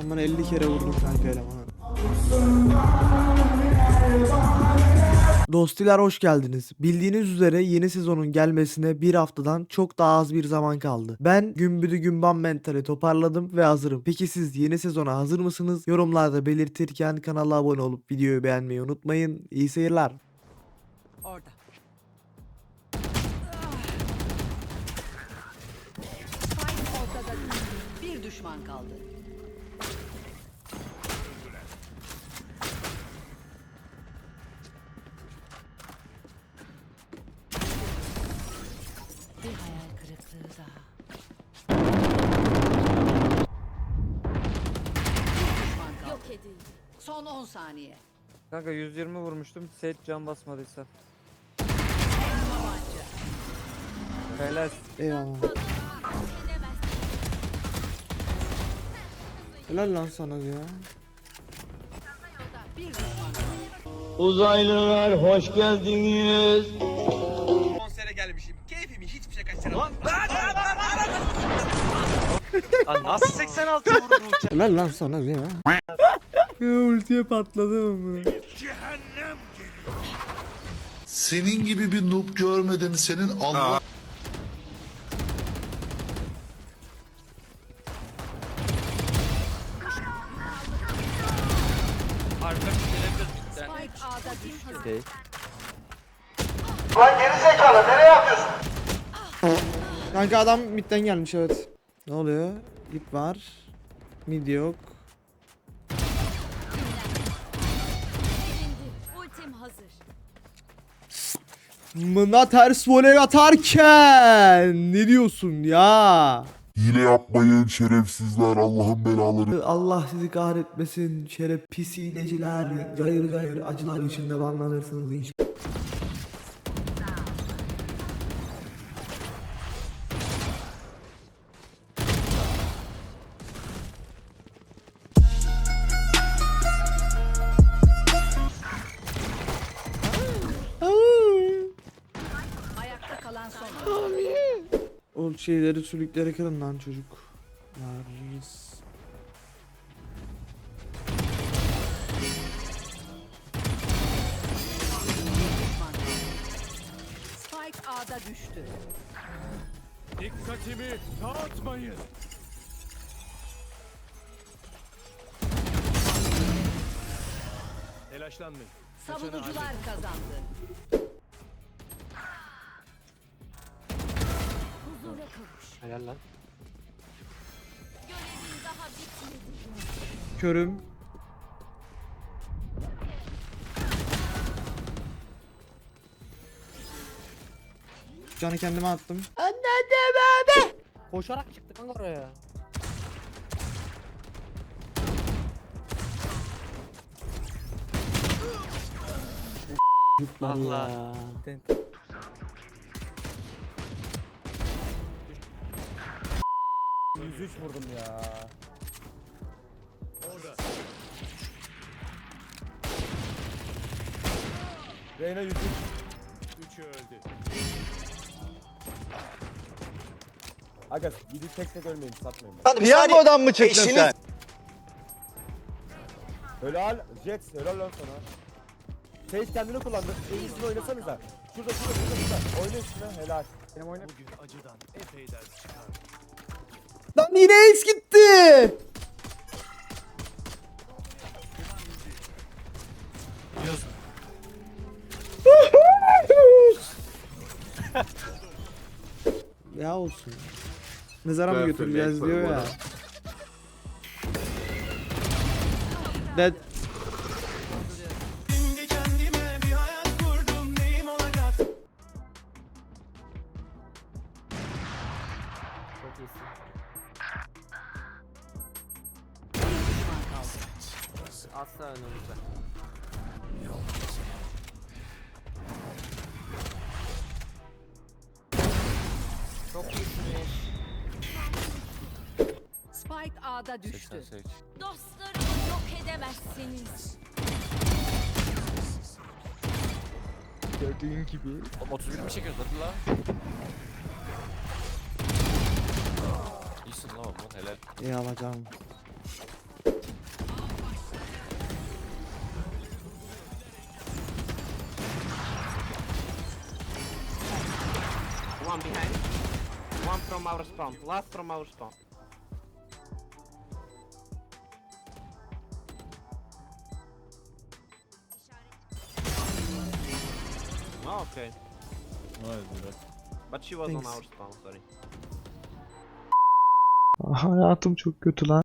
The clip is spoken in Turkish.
Aman 50 kere vurdum kanka elemana. Dostiler hoş geldiniz. Bildiğiniz üzere yeni sezonun gelmesine bir haftadan çok daha az bir zaman kaldı. Ben gümbüdü gümbam mentali toparladım ve hazırım. Peki siz yeni sezona hazır mısınız? Yorumlarda belirtirken kanala abone olup videoyu beğenmeyi unutmayın. İyi seyirler. Orada. Yok edildi. Son 10 saniye. Kanka 120 vurmuştum. Set can basmadıysa. Helal. Eyvallah. Helal lan sana ya. Uzaylılar hoş geldiniz. Hiçbir şey kaçıramam. Lan nasıl 86 vurdu uçak? Helal lan sana ya. ya ultiye patladı mı? Senin gibi bir noob görmedim senin Allah Arka gelebilir bizden. Spike A'da düştü. Okey. Kanka adam midden gelmiş evet. Ne oluyor? İp var. Mid yok. Edildi. Ultim hazır. Mına ters voley atarken ne diyorsun ya? Hile yapmayın şerefsizler Allah'ın belaları Allah sizi kahretmesin şeref pis hileciler gayır gayır acılar içinde banlanırsınız inşallah. Şeyleri sülükleri kırın lan çocuk. Kaldı. Spike A'da düştü. Dikkatimi dağıtmayın. Telaşlanmayın. Savunucular kazandı. Helal lan. Körüm. Canı kendime attım. Koşarak çıktı kanka oraya. Allah. Üçü öldü. Aga gidip tek tek ölmeyin satmayın. Piyangodan mı çıktın sen? Helal Jet helal lan sana. Sage kendini kullandı. En iyisini oynasanıza. Şurada şurada şurada şurada. Oyna üstüne helal. Benim oyna. Bugün acıdan epey ders çıkar. Lan yine ace gitti. ya olsun. Mezara mı götüreceğiz diyor ya. Dead. Bir Asla önümüzde. Çok iyisin. Spike A'da düştü. Dostlarımı yok edemezsiniz. Gördüğün gibi. Oğlum 31 mi çekiyoruz hadi la? İyisin lan oğlum helal. İyi alacağım. One behind. One from our spawn. Last from our spawn. Oh, okay. But she was on Thanks. our spawn, sorry. Hayatım çok kötü lan.